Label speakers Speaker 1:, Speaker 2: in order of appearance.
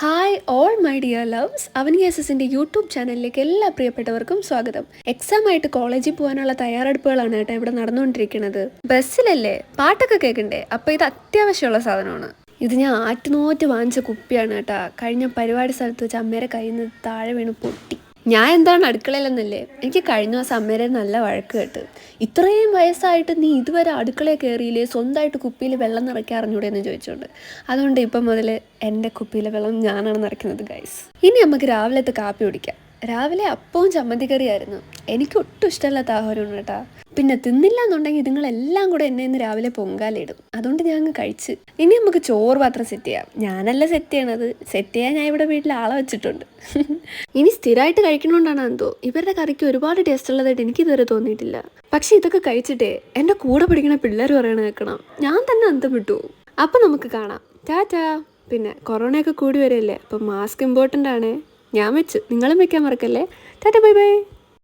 Speaker 1: Hi all my dear loves Avani S YouTube ചാനലിലേക്ക് എല്ലാ പ്രിയപ്പെട്ടവർക്കും സ്വാഗതം. എക്സാം ആയിട്ട് കോളേജിൽ പോകാനുള്ള തയ്യാറെടുപ്പുകളാണ് കേട്ടോ ഇവിടെ നടന്നുകൊണ്ടിരിക്കുന്നത്. ബസ്സിലല്ലേ? പാട്ടൊക്കെ കേൾക്കണ്ടേ? അപ്പോൾ ഇത് അത്യാവശ്യമുള്ള സാധനമാണ്. ഇത് ഞാൻ ആറ്റുനോറ്റ് വാങ്ങിച്ച കുപ്പിയാണ് കേട്ടോ. കഴിഞ്ഞ പരിപാടി സ്ഥലത്ത് വെച്ച് അമ്മേരെ കയ്യിൽ നിന്ന് താഴെ വീണ് പൊട്ടി. ഞാൻ എന്താണ് അടുക്കളയിലെന്നല്ലേ? എനിക്ക് കഴിഞ്ഞ ദിവസം അമ്മേരെ നല്ല വഴക്ക് കേട്ട്. ഇത്രയും വയസ്സായിട്ട് നീ ഇതുവരെ അടുക്കളയിൽ കയറിയില്ലേ സ്വന്തമായിട്ട് കുപ്പിയിൽ വെള്ളം നിറയ്ക്കാൻ അറിഞ്ഞൂടെ എന്ന് ചോദിച്ചുകൊണ്ട് അതുകൊണ്ട് ഇപ്പം മുതൽ എന്റെ കുപ്പിയിലെ വെള്ളം ഞാനാണ് നിറയ്ക്കുന്നത് ഗൈസ് ഇനി നമുക്ക് രാവിലത്തെ കാപ്പി കുടിക്കാം. രാവിലെ അപ്പവും ചമ്മന്തിക്കറിയായിരുന്നു. എനിക്ക് ഒട്ടും ഇഷ്ടമല്ലാത്ത ആഹാരമാണ് കേട്ടാ. പിന്നെ തിന്നില്ല എന്നുണ്ടെങ്കിൽ ഇതുങ്ങളെല്ലാം കൂടെ എന്നെ ഇന്ന് രാവിലെ പൊങ്കാലിടും അതുകൊണ്ട് ഞാൻ അങ്ങ് കഴിച്ച്. ഇനി നമുക്ക് ചോറ് പാത്രം സെറ്റ് ചെയ്യാം. ഞാനല്ല സെറ്റ് ചെയ്യണത്. സെറ്റ് ചെയ്യാൻ ഞാൻ ഇവിടെ വീട്ടിൽ ആളെ വെച്ചിട്ടുണ്ട്. ഇനി സ്ഥിരമായിട്ട് കഴിക്കണോണ്ടാണ് എന്തോ ഇവരുടെ കറിക്ക് ഒരുപാട് ടേസ്റ്റ് ഉള്ളതായിട്ട് എനിക്ക് ഇതുവരെ തോന്നിയിട്ടില്ല. പക്ഷെ ഇതൊക്കെ കഴിച്ചിട്ടേ എന്റെ കൂടെ പഠിക്കുന്ന പിള്ളേർ പറയണ കേൾക്കണം ഞാൻ തന്നെ അന്തം വിട്ടു. അപ്പം നമുക്ക് കാണാം. ടാറ്റാ. പിന്നെ കൊറോണയൊക്കെ കൂടി വരല്ലേ അപ്പം മാസ്ക് ഇമ്പോർട്ടന്റ് ആണ്. ഞാൻ വെച്ചു. നിങ്ങളും വെക്കാൻ മറക്കല്ലേ? Tata bye bye.